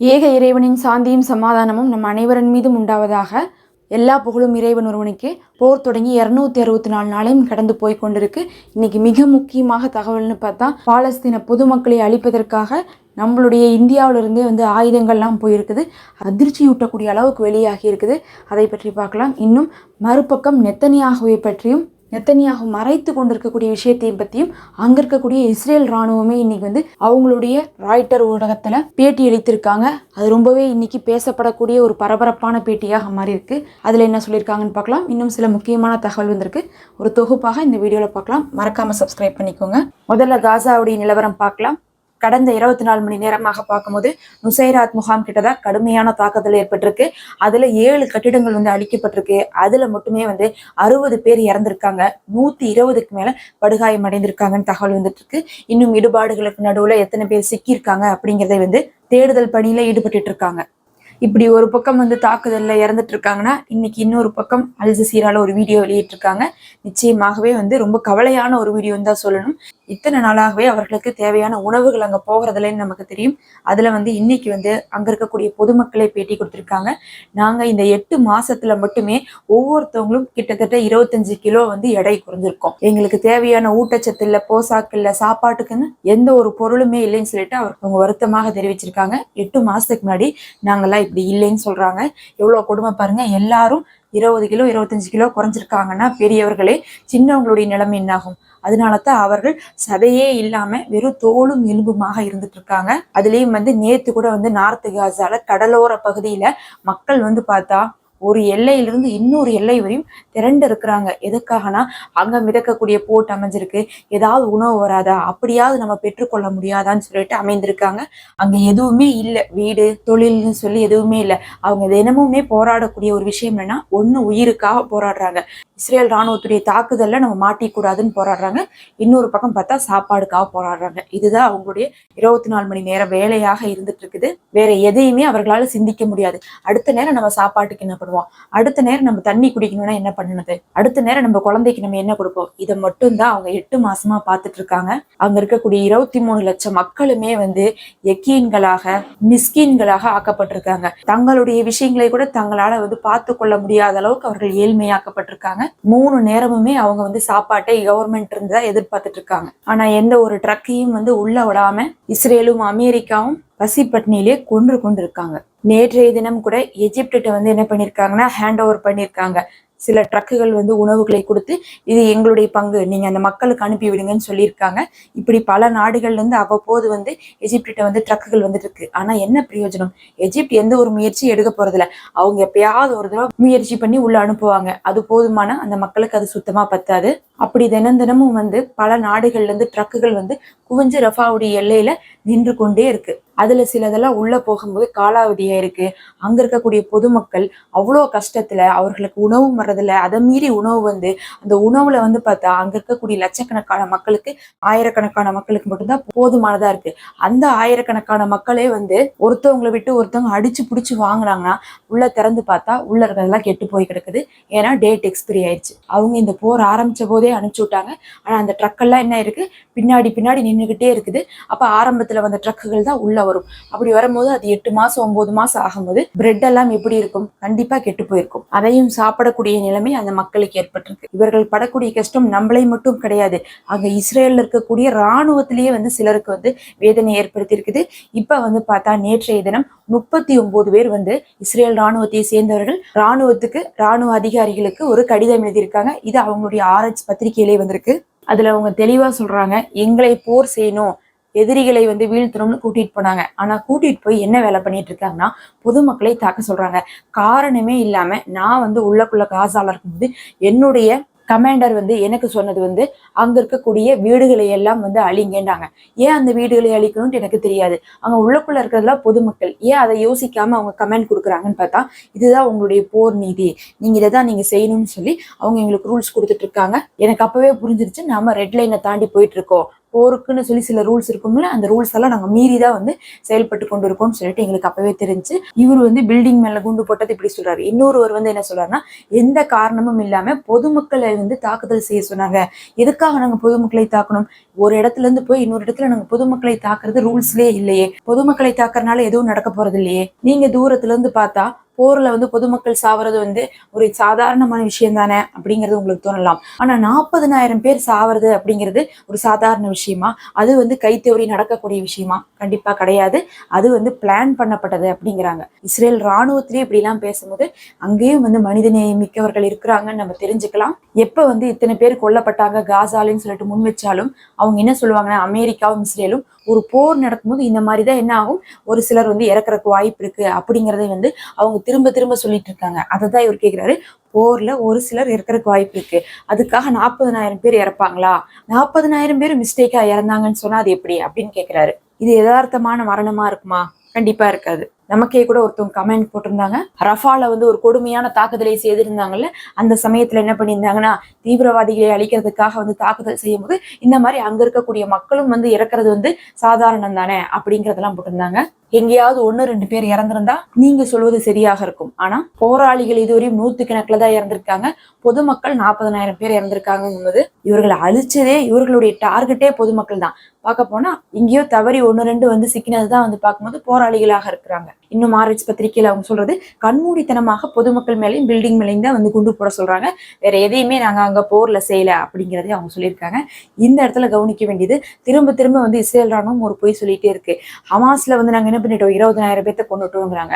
ஏக இறைவனின் சாந்தியும் சமாதானமும் நம் அனைவரின் மீதும் உண்டாவதாக எல்லா புகழும் இறைவன் ஒருவனுக்கே. போர் தொடங்கி இரநூத்தி அறுபத்தி நாலு நாளையும் கடந்து போய் கொண்டிருக்கு. இன்னைக்கு மிக முக்கியமாக தகவல்னு பார்த்தா பாலஸ்தீன பொதுமக்களை அழிப்பதற்காக நம்மளுடைய இந்தியாவிலிருந்தே வந்து ஆயுதங்கள்லாம் போயிருக்குது. அதிர்ச்சியூட்டக்கூடிய அளவுக்கு வெளியாகி இருக்குது அதை பற்றி பார்க்கலாம். இன்னும் மறுபக்கம் நெத்தனியாகவே பற்றியும் நெத்தனியாக மறைத்து கொண்டிருக்கக்கூடிய விஷயத்தையும் பற்றியும் அங்கே இருக்கக்கூடிய இஸ்ரேல் ராணுவமே இன்னைக்கு வந்து அவங்களுடைய ராய்ட்டர் ஊடகத்தில் பேட்டி அளித்திருக்காங்க. அது ரொம்பவே இன்னைக்கு பேசப்படக்கூடிய ஒரு பரபரப்பான பேட்டியாக மாறி இருக்கு. அதில் என்ன சொல்லியிருக்காங்கன்னு பார்க்கலாம். இன்னும் சில முக்கியமான தகவல் வந்திருக்கு. ஒரு தொகுப்பாக இந்த வீடியோவில் பார்க்கலாம். மறக்காமல் சப்ஸ்கிரைப் பண்ணிக்கோங்க. முதல்ல காசாவுடைய நிலவரம் பார்க்கலாம். கடந்த இருபத்தி நாலு மணி நேரமாக பார்க்கும்போது நுசைராத் முகாம் கிட்டதான் கடுமையான தாக்குதல் ஏற்பட்டிருக்கு. அதுல ஏழு கட்டிடங்கள் வந்து அழிக்கப்பட்டிருக்கு. அதுல மட்டுமே வந்து அறுபது பேர் இறந்திருக்காங்க. நூத்தி இருபதுக்கு மேல படுகாயம் அடைந்திருக்காங்கன்னு தகவல் வந்துட்டு இருக்கு இன்னும் இடுபாடுகளுக்கு நடுவுல எத்தனை பேர் சிக்கியிருக்காங்க அப்படிங்கிறதை வந்து தேடுதல் பணியில ஈடுபட்டு இருக்காங்க இப்படி ஒரு பக்கம் வந்து தாக்குதல்ல இறந்துட்டு இருக்காங்கன்னா இன்னைக்கு இன்னொரு பக்கம் அல் ஜசீரால ஒரு வீடியோ வெளியிட்டிருக்காங்க நிச்சயமாகவே வந்து ரொம்ப கவலையான ஒரு வீடியோன்னு தான் சொல்லணும். இத்தனை நாளாகவே அவர்களுக்கு தேவையான உணவுகள் அங்கே போகிறதுலன்னு நமக்கு தெரியும். அதில் வந்து இன்னைக்கு வந்து அங்கே இருக்கக்கூடிய பொதுமக்களை பேட்டி கொடுத்துருக்காங்க. நாங்கள் இந்த எட்டு மாசத்துல மட்டுமே ஒவ்வொருத்தவங்களும் கிட்டத்தட்ட இருபத்தஞ்சு கிலோ வந்து எடை குறைஞ்சிருக்கோம். எங்களுக்கு தேவையான ஊட்டச்சத்து இல்லை போசாக்கு இல்லை சாப்பாட்டுக்குன்னு எந்த ஒரு பொருளுமே இல்லைன்னு சொல்லிட்டு அவர் அவங்க வருத்தமாக தெரிவிச்சிருக்காங்க. எட்டு மாசத்துக்கு முன்னாடி நாங்கள்லாம் இப்படி இல்லைன்னு சொல்றாங்க. எவ்வளோ கொடுமை பாருங்க. எல்லாரும் இருபது கிலோ இருபத்தஞ்சு கிலோ குறைஞ்சிருக்காங்கன்னா பெரியவர்களே சின்னவங்களுடைய நிலைமை என்னாகும்? அதனால தான் அவர்கள் சதையே இல்லாம வெறும் தோலும் எலும்புமாக இருந்துட்டு இருக்காங்க அதுலயும் வந்து நேத்து கூட வந்து நார்த் காசால கடலோர பகுதியில மக்கள் வந்து பார்த்தா ஒரு எல்லையிலிருந்து இன்னொரு எல்லை வரையும் திரண்டு இருக்கிறாங்க எதுக்காகனா அங்க மிதக்கக்கூடிய போட் அமைஞ்சிருக்கு. ஏதாவது உணவு வராதா? அப்படியாவது நம்ம பெற்றுக்கொள்ள முடியாதான்னு சொல்லிட்டு அமைந்திருக்காங்க. அங்க எதுவுமே இல்லை. வீடு தொழில்னு சொல்லி எதுவுமே இல்லை. அவங்க தினமுமே போராடக்கூடிய ஒரு விஷயம் என்னன்னா ஒண்ணு உயிருக்காக போராடுறாங்க. இஸ்ரேல் ராணுவத்துடைய தாக்குதலில் நம்ம மாட்டிக்கூடாதுன்னு போராடுறாங்க. இன்னொரு பக்கம் பார்த்தா சாப்பாடுக்காக போராடுறாங்க. இதுதான் அவங்களுடைய இருபத்தி நாலு மணி நேரம் வேலையாக இருந்துட்டு இருக்குது வேற எதையுமே அவர்களால் சிந்திக்க முடியாது. அடுத்த நேரம் நம்ம சாப்பாட்டுக்கு என்ன பண்ணுவோம்? அடுத்த நேரம் நம்ம தண்ணி குடிக்கணும்னா என்ன பண்ணணுது அடுத்த நேரம் நம்ம குழந்தைக்கு நம்ம என்ன கொடுப்போம்? இதை மட்டும்தான் அவங்க எட்டு மாசமா பார்த்துட்டு இருக்காங்க அங்க இருக்கக்கூடிய இருபத்தி மூணு லட்சம் மக்களுமே வந்து எக்கீன்களாக மிஸ்கீன்களாக ஆக்கப்பட்டிருக்காங்க. தங்களுடைய விஷயங்களை கூட தங்களால வந்து பார்த்து கொள்ள முடியாத அளவுக்கு அவர்கள் ஏழ்மையாக்கப்பட்டிருக்காங்க. மூணு நேரமுமே அவங்க வந்து சாப்பாட்டை கவர்மெண்ட் இருந்தா எதிர்பார்த்துட்டு இருக்காங்க. ஆனா எந்த ஒரு ட்ரக்கையும் வந்து உள்ள விடாம இஸ்ரேலும் அமெரிக்காவும் பசி பட்னியிலே கொன்று கொண்டிருக்காங்க. நேற்றைய தினம் கூட எஜிப்டிட்ட வந்து என்ன பண்ணிருக்காங்கன்னா ஹேண்ட் ஓவர் பண்ணிருக்காங்க. சில ட்ரக்குகள் வந்து உணவுகளை கொடுத்து இது எங்களுடைய பங்கு. நீங்க அந்த மக்களுக்கு அனுப்பி விடுங்கன்னு சொல்லியிருக்காங்க. இப்படி பல நாடுகள்ல இருந்து அவ்வப்போது வந்து எஜிப்டிட்ட வந்து ட்ரக்குகள் வந்துட்டு இருக்கு. ஆனா என்ன பிரயோஜனம்? எஜிப்ட் எந்த ஒரு முயற்சியும் எடுக்க போறதில்ல. அவங்க எப்பயாவது ஒரு தடவை முயற்சி பண்ணி உள்ள அனுப்புவாங்க. அது போதுமான அந்த மக்களுக்கு அது சுத்தமா பத்தாது. அப்படி தினம் தினமும் வந்து பல நாடுகள்லேருந்து ட்ரக்குகள் வந்து குவிஞ்சு ரஃபாவுடைய எல்லையில நின்று கொண்டே இருக்கு. அதுல சிலதெல்லாம் உள்ள போகும்போது காலாவதியா இருக்கு. அங்க இருக்கக்கூடிய பொதுமக்கள் அவ்வளோ கஷ்டத்துல அவர்களுக்கு உணவு வர்றதில்ல. அதை மீறி உணவு வந்து அந்த உணவுல வந்து பார்த்தா அங்க இருக்கக்கூடிய லட்சக்கணக்கான மக்களுக்கு ஆயிரக்கணக்கான மக்களுக்கு மட்டும்தான் போதுமானதா இருக்கு. அந்த ஆயிரக்கணக்கான மக்களே வந்து ஒருத்தவங்களை விட்டு ஒருத்தவங்க அடிச்சு பிடிச்சி வாங்குனாங்கன்னா உள்ள திறந்து பார்த்தா உள்ள இருக்கிறதெல்லாம் கெட்டு போய் கிடக்குது. ஏன்னா டேட் எக்ஸ்பிரி ஆயிடுச்சு அவங்க இந்த போர் ஆரம்பிச்ச போதே அனுப்பிச்சு விட்டாங்க. ஆனால் அந்த ட்ரக்கெல்லாம் என்ன இருக்குது பின்னாடி பின்னாடி நின்றுக்கிட்டே இருக்குது. அப்போ ஆரம்பத்தில் வந்த ட்ரக்குகள் தான் உள்ளே வரும். அப்படி வரும்போது அது எட்டு மாதம் ஒம்பது மாதம் ஆகும்போது பிரெட் எல்லாம் எப்படி இருக்கும்? கண்டிப்பாக கெட்டு போயிருக்கும். அதையும் சாப்பிடக்கூடிய நிலைமை அந்த மக்களுக்கு ஏற்பட்டிருக்கு. இவர்கள் படக்கூடிய கஷ்டம் நம்மளை மட்டும் கிடையாது. அங்கே இஸ்ரேலில் இருக்கக்கூடிய இராணுவத்திலேயே வந்து சிலருக்கு வந்து வேதனை ஏற்படுத்தியிருக்குது. இப்போ வந்து பார்த்தா நேற்றைய தினம் முப்பத்தி ஒன்பது பேர் வந்து இஸ்ரேல் ராணுவத்தை சேர்ந்தவர்கள் ராணுவத்துக்கு ராணுவ அதிகாரிகளுக்கு ஒரு கடிதம் எழுதியிருக்காங்க. இது அவங்களுடைய ஆர்எச் பத்திரிகையிலே வந்திருக்கு. அதுல அவங்க தெளிவா சொல்றாங்க எங்களை போர் செய்யணும். எதிரிகளை வந்து வீழ்த்தணும்னு கூட்டிட்டு போனாங்க. ஆனா கூட்டிட்டு போய் என்ன வேலை பண்ணிட்டு இருக்காங்கன்னா பொதுமக்களை தாக்க சொல்றாங்க. காரணமே இல்லாம நான் வந்து உள்ளக்குள்ள காசால இருக்கும்போது என்னுடைய கமாண்டர் வந்து எனக்கு சொன்னது வந்து அங்க இருக்கக்கூடிய வீடுகளை எல்லாம் வந்து அழிங்கேண்டாங்க ஏன் அந்த வீடுகளை அழிக்கணும்னு எனக்கு தெரியாது. அங்க உள்ளுக்குள்ள இருக்கிறதெல்லாம் பொதுமக்கள். ஏன் அதை யோசிக்காம அவங்க கமெண்ட் கொடுக்குறாங்கன்னு பார்த்தா இதுதான் உங்களுடைய போர் நீதி. நீங்க இதை தான் நீங்க செய்யணும்னு சொல்லி அவங்க எங்களுக்கு ரூல்ஸ் கொடுத்துட்டு இருக்காங்க. எனக்கு அப்பவே புரிஞ்சிருச்சு. நாம ரெட் லைனை தாண்டி போயிட்டு இருக்கோம். போருக்குன்னு சொல்லி சில ரூல்ஸ் இருக்கும்ல அந்த ரூல்ஸ் எல்லாம் நாங்க மீறி தான் வந்து செயல்பட்டு கொண்டு இருக்கோம்னு சொல்லிட்டு எங்களுக்கு அப்பவே தெரிஞ்சு இவர் வந்து பில்டிங் மேல குண்டு போட்டது இப்படி சொல்றாரு. இன்னொருவர் வந்து என்ன சொல்றாருன்னா எந்த காரணமும் இல்லாம பொதுமக்களை வந்து தாக்குதல் செய்ய சொன்னாங்க. எதுக்காக நாங்க பொதுமக்களை தாக்கணும்? ஒரு இடத்துல இருந்து போய் இன்னொரு இடத்துல நாங்க பொதுமக்களை தாக்குறது ரூல்ஸ்லேயே இல்லையே. பொதுமக்களை தாக்குறதுனால எதுவும் நடக்க போறது இல்லையே. நீங்க தூரத்துல இருந்து பார்த்தா போர்ல வந்து பொதுமக்கள் சாவறது வந்து ஒரு சாதாரணமான விஷயம் தானே அப்படிங்கிறது உங்களுக்கு தோணலாம். ஆனா நாற்பதுனாயிரம் பேர் சாவறது அப்படிங்கிறது ஒரு சாதாரண விஷயமா? அது வந்து கைத்தவறி நடக்கக்கூடிய விஷயமா? கண்டிப்பா கிடையாது. அது வந்து பிளான் பண்ணப்பட்டது அப்படிங்கிறாங்க. இஸ்ரேல் ராணுவத்திலேயே இப்படிலாம் பேசும்போது அங்கேயும் வந்து மனிதநேயம் மிக்கவர்கள் இருக்கிறாங்கன்னு நம்ம தெரிஞ்சுக்கலாம். எப்ப வந்து இத்தனை பேர் கொல்லப்பட்டாங்க காசாலின்னு சொல்லிட்டு முன் வச்சாலும் அவங்க என்ன சொல்லுவாங்கன்னா அமெரிக்காவும் இஸ்ரேலும் ஒரு போர் நடக்கும்போது இந்த மாதிரி தான் என்ன ஆகும்? ஒரு சிலர் வந்து இறக்குறக்கு வாய்ப்பு இருக்கு அப்படிங்கிறதை வந்து அவங்க திரும்ப திரும்ப சொல்லிட்டு இருக்காங்க. அதை தான் இவர் கேட்கிறாரு போர்ல ஒரு சிலர் இறக்குறக்கு வாய்ப்பு இருக்கு. அதுக்காக நாற்பதனாயிரம் பேர் இறப்பாங்களா? நாற்பதனாயிரம் பேர் மிஸ்டேக்கா இறந்தாங்கன்னு சொன்னா அது எப்படி அப்படின்னு கேட்கிறாரு இது யதார்த்தமான மரணமா இருக்குமா? கண்டிப்பா இருக்காது. நமக்கே கூட ஒருத்தவங்க கமெண்ட் போட்டிருந்தாங்க. ரஃபால வந்து ஒரு கொடுமையான தாக்குதலை செய்திருந்தாங்கல்ல அந்த சமயத்துல என்ன பண்ணியிருந்தாங்கன்னா தீவிரவாதிகளை அழிக்கிறதுக்காக வந்து தாக்குதல் செய்யும் போது இந்த மாதிரி அங்க இருக்கக்கூடிய மக்களும் வந்து இறக்குறது வந்து சாதாரணம் தானே அப்படிங்கறதெல்லாம் போட்டிருந்தாங்க. எங்கேயாவது ஒன்று ரெண்டு பேர் இறந்திருந்தா நீங்க சொல்வது சரியாக இருக்கும். ஆனா போராளிகள் இதுவரையும் நூத்து கணக்கில் தான் இறந்திருக்காங்க. பொதுமக்கள் நாற்பதனாயிரம் பேர் இறந்திருக்காங்கங்கும்போது இவர்களை அழிச்சதே இவர்களுடைய டார்கெட்டே பொதுமக்கள் தான். பார்க்க போனா இங்கேயோ தவறி ஒன்று ரெண்டு வந்து சிக்கினது தான் வந்து பார்க்கும்போது போராளிகளாக இருக்கிறாங்க. இன்னும் ஆர்எச் பத்திரிகையில் அவங்க சொல்றது கண்மூடித்தனமாக பொதுமக்கள் மேலேயும் பில்டிங் மேலேயும் தான் வந்து குண்டு போட சொல்றாங்க. வேற எதையுமே நாங்க அங்க போர்ல செய்யல அப்படிங்கிறதே அவங்க சொல்லியிருக்காங்க. இந்த இடத்துல கவனிக்க வேண்டியது திரும்ப திரும்ப வந்து இஸ்ரேல் ராணுவம் ஒரு பொய் சொல்லிட்டே இருக்கு. ஹமாஸ்ல வந்து நாங்க என்ன பண்ணிட்டோம்? இருபதனாயிரம் பேர்த்த கொண்டுட்டோங்கிறாங்க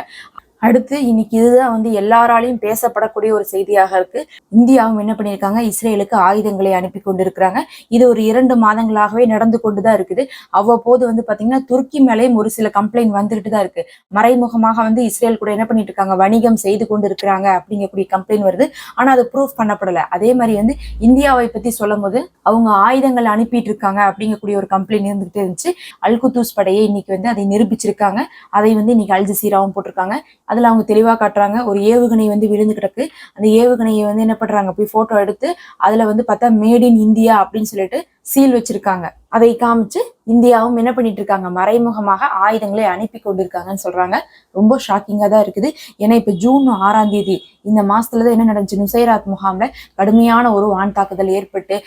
அடுத்து இன்னைக்கு இதுதான் வந்து எல்லாராலையும் பேசப்படக்கூடிய ஒரு செய்தியாக இருக்கு. இந்தியாவும் என்ன பண்ணியிருக்காங்க? இஸ்ரேலுக்கு ஆயுதங்களை அனுப்பி கொண்டிருக்கிறாங்க. இது ஒரு இரண்டு மாதங்களாகவே நடந்து கொண்டுதான் இருக்குது. அவ்வப்போது வந்து பாத்தீங்கன்னா துருக்கி மேலேயும் ஒரு சில கம்ப்ளைண்ட் வந்துகிட்டு தான் இருக்கு. மறைமுகமாக வந்து இஸ்ரேல் கூட என்ன பண்ணிட்டு இருக்காங்க வணிகம் செய்து கொண்டு இருக்கிறாங்க அப்படிங்கக்கூடிய கம்ப்ளைண்ட் வருது. ஆனா அது ப்ரூஃப் பண்ணப்படல. அதே மாதிரி வந்து இந்தியாவை பத்தி சொல்லும் போது அவங்க ஆயுதங்கள் அனுப்பிட்டு இருக்காங்க அப்படிங்கக்கூடிய ஒரு கம்ப்ளைண்ட் இருந்துகிட்டே இருந்துச்சு. அல்குத்தூஸ் படையை இன்னைக்கு வந்து அதை நிரூபிச்சிருக்காங்க. அதை வந்து இன்னைக்கு அல்ஜசீராவும் போட்டிருக்காங்க. அதில் அவங்க தெளிவாக காட்டுறாங்க. ஒரு ஏவுகணை வந்து விழுந்து கிடக்கு. அந்த ஏவுகணையை வந்து என்ன பண்ணுறாங்க போய் ஃபோட்டோ எடுத்து அதில் வந்து பார்த்தா மேட் இன் இந்தியா அப்படின்னு சொல்லிட்டு சீல் வச்சிருக்காங்க. அதை காமிச்சு இந்தியாவும் என்ன பண்ணிட்டு இருக்காங்க? மறைமுகமாக ஆயுதங்களை அனுப்பி கொண்டிருக்காங்கன்னு சொல்றாங்க. ரொம்ப ஷாக்கிங்காக தான் இருக்குது. ஏன்னா இப்போ ஜூன் ஆறாம் தேதி இந்த மாசத்துல தான் என்ன நடந்துச்சு? நுசைராத் முகாம்ல கடுமையான ஒரு வான் தாக்குதல் ஏற்பட்டு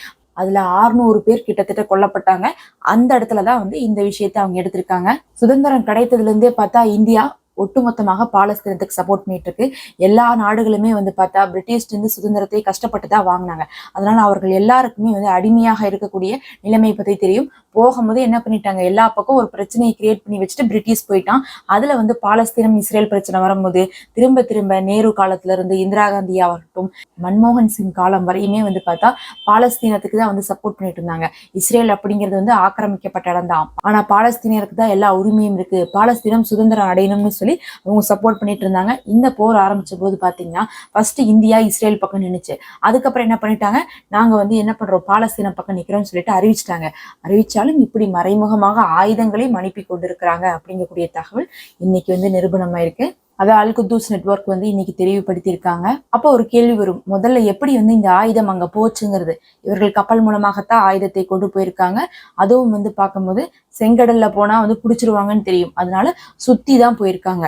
அதுல ஆறுநூறு பேர் கிட்டத்தட்ட கொல்லப்பட்டாங்க. அந்த இடத்துல தான் வந்து இந்த விஷயத்தை அவங்க எடுத்திருக்காங்க. சுதந்திரம் கிடைத்ததுல இருந்தே பார்த்தா இந்தியா ஒட்டுமொத்தமாக பாலஸ்தீனத்துக்கு சப்போர்ட் பண்ணிட்டு இருக்கு எல்லா நாடுகளுமே வந்து பார்த்தா பிரிட்டிஷ்லேருந்து சுதந்திரத்தை கஷ்டப்பட்டு தான் வாங்கினாங்க. அதனால அவர்கள் எல்லாருக்குமே வந்து அடிமையாக இருக்கக்கூடிய நிலைமை பத்தி தெரியும். போகும்போது என்ன பண்ணிட்டாங்க? எல்லா பக்கம் ஒரு பிரச்சனையை கிரியேட் பண்ணி வச்சுட்டு பிரிட்டிஷ் போயிட்டான். அதுல வந்து பாலஸ்தீனம் இஸ்ரேல் பிரச்சனை வரும்போது திரும்ப திரும்ப நேரு காலத்துல இருந்து இந்திரா காந்தி ஆகட்டும் மன்மோகன் சிங் காலம் வரையுமே வந்து பார்த்தா பாலஸ்தீனத்துக்கு தான் வந்து சப்போர்ட் பண்ணிட்டு இருந்தாங்க. இஸ்ரேல் அப்படிங்கிறது வந்து ஆக்கிரமிக்கப்பட்ட இடம் தான். ஆனா பாலஸ்தீனியருக்கு தான் எல்லா உரிமையும் இருக்கு. பாலஸ்தீனம் சுதந்திரம் அடையணும்னு சொல்லி அவங்க சப்போர்ட் பண்ணிட்டு இருந்தாங்க. இந்த போர் ஆரம்பிச்ச போது பாத்தீங்கன்னா ஃபர்ஸ்ட் இந்தியா இஸ்ரேல் பக்கம் நின்னுச்சு. அதுக்கப்புறம் என்ன பண்ணிட்டாங்க? நாங்க வந்து என்ன பண்றோம்? பாலஸ்தீன பக்கம் நிக்கிறோம்னு சொல்லிட்டு அறிவிச்சிட்டாங்க. அறிவிச்சாலும் இப்படி மறைமுகமாக ஆயுதங்களையும் அனுப்பி கொண்டிருக்கிறாங்க அப்படிங்கக்கூடிய தகவல் இன்னைக்கு வந்து நிரூபணமாயிருக்கு. அதை அல்குத்தூஸ் நெட்ஒர்க் நெட்வொர்க் வந்து இன்னைக்கு தெரிவுபடுத்தியிருக்காங்க அப்போ ஒரு கேள்வி வரும். முதல்ல எப்படி வந்து இந்த ஆயுதம் அங்க போச்சுங்கிறது? இவர்கள் கப்பல் மூலமாகத்தான் ஆயுதத்தை கொண்டு போயிருக்காங்க. அதுவும் வந்து பார்க்கும்போது செங்கடல்ல போனா வந்து பிடிச்சிருவாங்கன்னு தெரியும். அதனால சுத்தி தான் போயிருக்காங்க.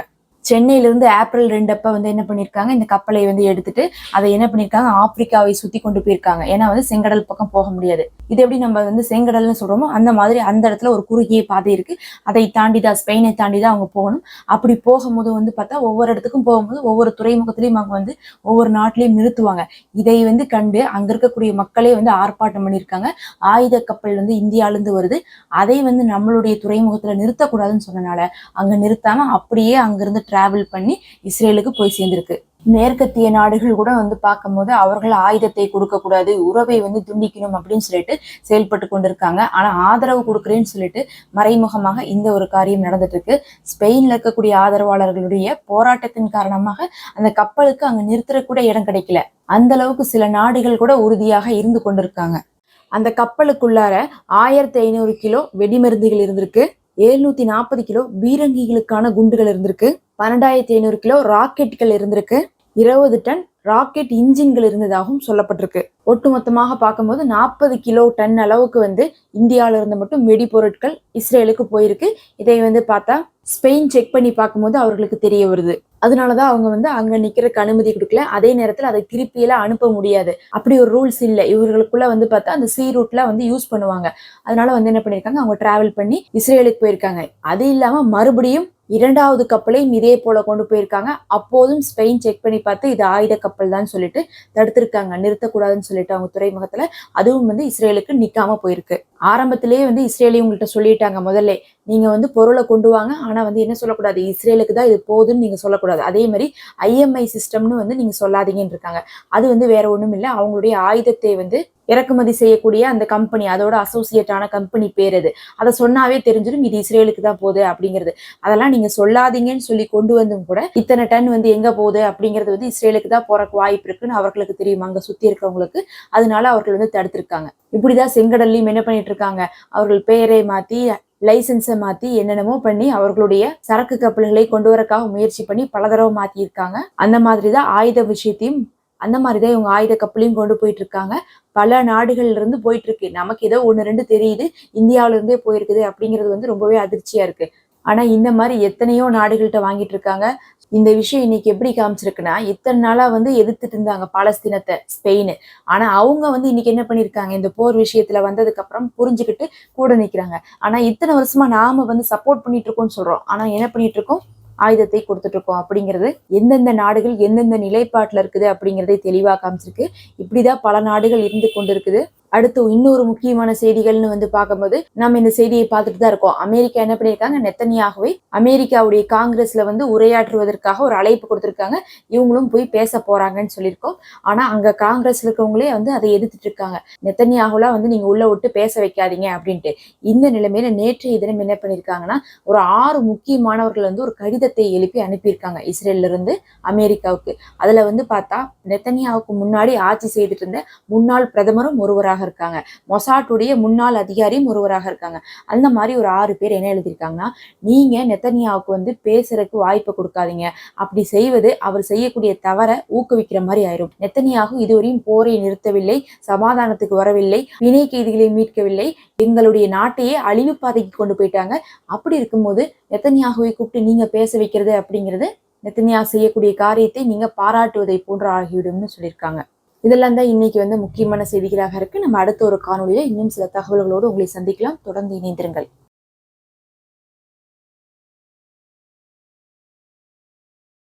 சென்னையில இருந்து ஏப்ரல் ரெண்டப்ப வந்து என்ன பண்ணியிருக்காங்க இந்த கப்பலை வந்து எடுத்துட்டு அதை என்ன பண்ணியிருக்காங்க ஆப்பிரிக்காவை சுற்றி கொண்டு போயிருக்காங்க. ஏன்னா வந்து செங்கடல் பக்கம் போக முடியாது. இது எப்படி நம்ம வந்து செங்கடல்னு சொல்கிறோமோ அந்த மாதிரி அந்த இடத்துல ஒரு குறுகிய பாதை இருக்குது அதை தாண்டி தான் ஸ்பெயினை தாண்டி தான் அவங்க போகணும். அப்படி போகும்போது வந்து பார்த்தா ஒவ்வொரு இடத்துக்கும் போகும்போது ஒவ்வொரு துறைமுகத்துலையும் அவங்க வந்து ஒவ்வொரு நாட்டிலையும் நிறுத்துவாங்க. இதை வந்து கண்டு அங்கே இருக்கக்கூடிய மக்களே வந்து ஆர்ப்பாட்டம் பண்ணியிருக்காங்க ஆயுத கப்பல் வந்து இந்தியாவிலேருந்து வருது. அதை வந்து நம்மளுடைய துறைமுகத்தில் நிறுத்தக்கூடாதுன்னு சொன்னனால அங்கே நிறுத்தாமல் அப்படியே அங்கேருந்து டிராவல் பண்ணி இஸ்ரேலுக்கு போய் சேர்ந்திருக்கு. மேற்கத்திய நாடுகள் கூட வந்து பார்க்கும்போது அவர்கள் ஆயுதத்தை கொடுக்க கூடாது உறவை வந்து துண்டிக்கணும் அப்படின்னு சொல்லிட்டு செயல்பட்டு கொண்டிருக்காங்க. ஆனா ஆதரவு கொடுக்குறேன்னு சொல்லிட்டு மறைமுகமாக இந்த ஒரு காரியம் நடந்துட்டு இருக்கு ஸ்பெயின்ல இருக்கக்கூடிய ஆதரவாளர்களுடைய போராட்டத்தின் காரணமாக அந்த கப்பலுக்கு அங்க நிறுத்தக்கூட இடம் கிடைக்கல. அந்த அளவுக்கு சில நாடுகள் கூட உறுதியாக இருந்து கொண்டிருக்காங்க. அந்த கப்பலுக்குள்ளார ஆயிரத்தி ஐநூறு கிலோ வெடிமருந்துகள் இருந்திருக்கு. எழுநூத்தி நாற்பது கிலோ பீரங்கிகளுக்கான குண்டுகள் இருந்திருக்கு. பன்னெண்டாயிரத்தி ஐநூறு கிலோ ராக்கெட்டுகள் இருந்திருக்கு. இருபது டன் ராக்கெட் இன்ஜின்கள் இருந்ததாகவும் சொல்லப்பட்டிருக்கு. ஒட்டுமொத்தமாக பார்க்கும்போது நாற்பது கிலோ டன் அளவுக்கு வந்து இந்தியாவில இருந்து மட்டும் வெடிபொருட்கள் இஸ்ரேலுக்கு போயிருக்கு. இதை வந்து பார்த்தா ஸ்பெயின் செக் பண்ணி பார்க்கும்போது அவர்களுக்கு தெரிய வருது. அதனாலதான் அவங்க வந்து அங்க நிக்கிறதுக்கு அனுமதி கொடுக்கல. அதே நேரத்தில் அதை திருப்பியெல்லாம் அனுப்ப முடியாது. அப்படி ஒரு ரூல்ஸ் இல்லை. இவர்களுக்குள்ள வந்து பார்த்தா அந்த சி ரூட்ல வந்து யூஸ் பண்ணுவாங்க. அதனால வந்து என்ன பண்ணியிருக்காங்க? அவங்க டிராவல் பண்ணி இஸ்ரேலுக்கு போயிருக்காங்க. அது இல்லாம மறுபடியும் இரண்டாவது கப்பலையும் இதே போல கொண்டு போயிருக்காங்க. அப்போதும் ஸ்பெயின் செக் பண்ணி பார்த்து இது ஆயுத கப்பல் தான் சொல்லிட்டு தடுத்திருக்காங்க. நிறுத்தக்கூடாதுன்னு சொல்லிட்டு அவங்க துறைமுகத்துல. அதுவும் வந்து இஸ்ரேலுக்கு நிக்காம போயிருக்கு. ஆரம்பத்திலேயே வந்து இஸ்ரேலையும் உங்கள்கிட்ட சொல்லிட்டாங்க முதல்ல. நீங்கள் வந்து பொருளை கொண்டு வாங்க. ஆனால் வந்து என்ன சொல்லக்கூடாது? இஸ்ரேலுக்கு தான் இது போதுன்னு நீங்கள் சொல்லக்கூடாது. அதே மாதிரி ஐஎம்ஐ சிஸ்டம்னு வந்து நீங்கள் சொல்லாதீங்கன்னு இருக்காங்க. அது வந்து வேற ஒன்றும் இல்லை. அவங்களுடைய ஆயுதத்தை வந்து இறக்குமதி செய்யக்கூடிய அந்த கம்பெனி அதோட அசோசியேட்டான கம்பெனி பேர் அது. அதை சொன்னாவே தெரிஞ்சிடும் இது இஸ்ரேலுக்கு தான் போகுது அப்படிங்கிறது. அதெல்லாம் நீங்கள் சொல்லாதீங்கன்னு சொல்லி கொண்டு வந்தும் கூட இத்தனை டன் வந்து எங்கே போகுது அப்படிங்கிறது வந்து இஸ்ரேலுக்கு தான் போறக்கு வாய்ப்பு இருக்குன்னு அவர்களுக்கு தெரியும். அங்கே சுற்றி இருக்கிறவங்களுக்கு. அதனால அவர்கள் வந்து தடுத்திருக்காங்க. இப்படிதான் செங்கடல்லையும் என்ன பண்ணிட்டு இருக்காங்க? அவர்கள் பெயரை மாற்றி லைசன்ஸை மாத்தி என்னென்னமோ பண்ணி அவர்களுடைய சரக்கு கப்பல்களை கொண்டு வரக்காக முயற்சி பண்ணி பல தடவை மாத்தி அந்த மாதிரி தான் ஆயுத விஷயத்தையும் அந்த மாதிரி தான் இவங்க ஆயுத கப்பலையும் கொண்டு போயிட்டு இருக்காங்க பல நாடுகள்ல இருந்து போயிட்டு இருக்கு நமக்கு ஏதோ ஒன்று ரெண்டு தெரியுது. இந்தியாவில இருந்தே போயிருக்குது அப்படிங்கிறது வந்து ரொம்பவே அதிர்ச்சியா இருக்கு. ஆனா இந்த மாதிரி எத்தனையோ நாடுகள்கிட்ட வாங்கிட்டு இருக்காங்க இந்த விஷயம் இன்னைக்கு எப்படி காமிச்சிருக்குன்னா இத்தனை நாளா வந்து எதிர்த்துட்டு இருந்தாங்க பாலஸ்தீனத்தை ஸ்பெயின். ஆனா அவங்க வந்து இன்னைக்கு என்ன பண்ணிருக்காங்க இந்த போர் விஷயத்துல வந்ததுக்கு அப்புறம் புரிஞ்சுக்கிட்டு கூட நிக்கிறாங்க. ஆனா இத்தனை வருஷமா நாம வந்து சப்போர்ட் பண்ணிட்டு இருக்கோம்னு சொல்றோம். ஆனா என்ன பண்ணிட்டு இருக்கோம்? ஆயுதத்தை கொடுத்துட்டு இருக்கோம். அப்படிங்கிறது எந்தெந்த நாடுகள் எந்தெந்த நிலைப்பாட்டில் இருக்குது அப்படிங்கிறதை தெளிவாக காமிச்சிருக்கு. இப்படிதான் பல நாடுகள் இருந்து கொண்டிருக்குது. அடுத்து இன்னொரு முக்கியமான செய்திகள்னு வந்து பார்க்கும்போது நம்ம இந்த செய்தியை பார்த்துட்டு தான் இருக்கோம். அமெரிக்கா என்ன பண்ணியிருக்காங்க? நெத்தனியாகவே அமெரிக்காவுடைய காங்கிரஸ்ல வந்து உரையாற்றுவதற்காக ஒரு அழைப்பு கொடுத்துருக்காங்க. இவங்களும் போய் பேச போறாங்கன்னு சொல்லியிருக்கோம். ஆனா அங்க காங்கிரஸ்ல இருக்கவங்களே வந்து அதை எதிர்த்துட்டு இருக்காங்க. நெத்தனியாகுலாம் வந்து நீங்க உள்ள விட்டு பேச வைக்காதீங்க அப்படின்ட்டு. இந்த நிலைமையில நேற்றைய தினம் என்ன பண்ணியிருக்காங்கன்னா ஒரு ஆறு முக்கியமானவர்கள் வந்து ஒரு கடிதத்தை எழுப்பி அனுப்பியிருக்காங்க. இஸ்ரேல்ல இருந்து அமெரிக்காவுக்கு. அதுல வந்து பார்த்தா நெத்தனியாவுக்கு முன்னாடி ஆட்சி செய்துட்டு இருந்த முன்னாள் பிரதமரும் ஒருவராக இருக்காங்க. மொசாட்டுடைய முன்னாள் அதிகாரியும் ஒருவராக இருக்காங்க. அந்த மாதிரி ஒரு ஆறு பேர் என்ன எழுதியிருக்காங்கன்னா நீங்க நெத்தனியாவுக்கு வந்து பேசுறதுக்கு வாய்ப்பு கொடுக்காதீங்க. அப்படி செய்வது அவர் செய்யக்கூடிய தவறை ஊக்குவிக்கிற மாதிரி ஆயிரும். நெத்தனியாகு இதுவரையும் போரை நிறுத்தவில்லை சமாதானத்துக்கு வரவில்லை வினை கைதிகளை மீட்கவில்லை. எங்களுடைய நாட்டையே அழிவு பாதைக்கு கொண்டு போயிட்டாங்க. அப்படி இருக்கும்போது நெத்தனியாகவே கூப்பிட்டு நீங்க பேச வைக்கிறது அப்படிங்கிறது நெத்தனியா செய்யக்கூடிய காரியத்தை நீங்க பாராட்டுவதை போன்று ஆகிவிடும்னு சொல்லியிருக்காங்க. இதெல்லாம் தான் இன்னைக்கு வந்து முக்கியமான செய்திகளாக இருக்கு. நம்ம அடுத்த ஒரு காணொலியில இன்னும் சில தகவல்களோடு உங்களை சந்திக்கலாம். தொடர்ந்து இணைந்திருங்கள்.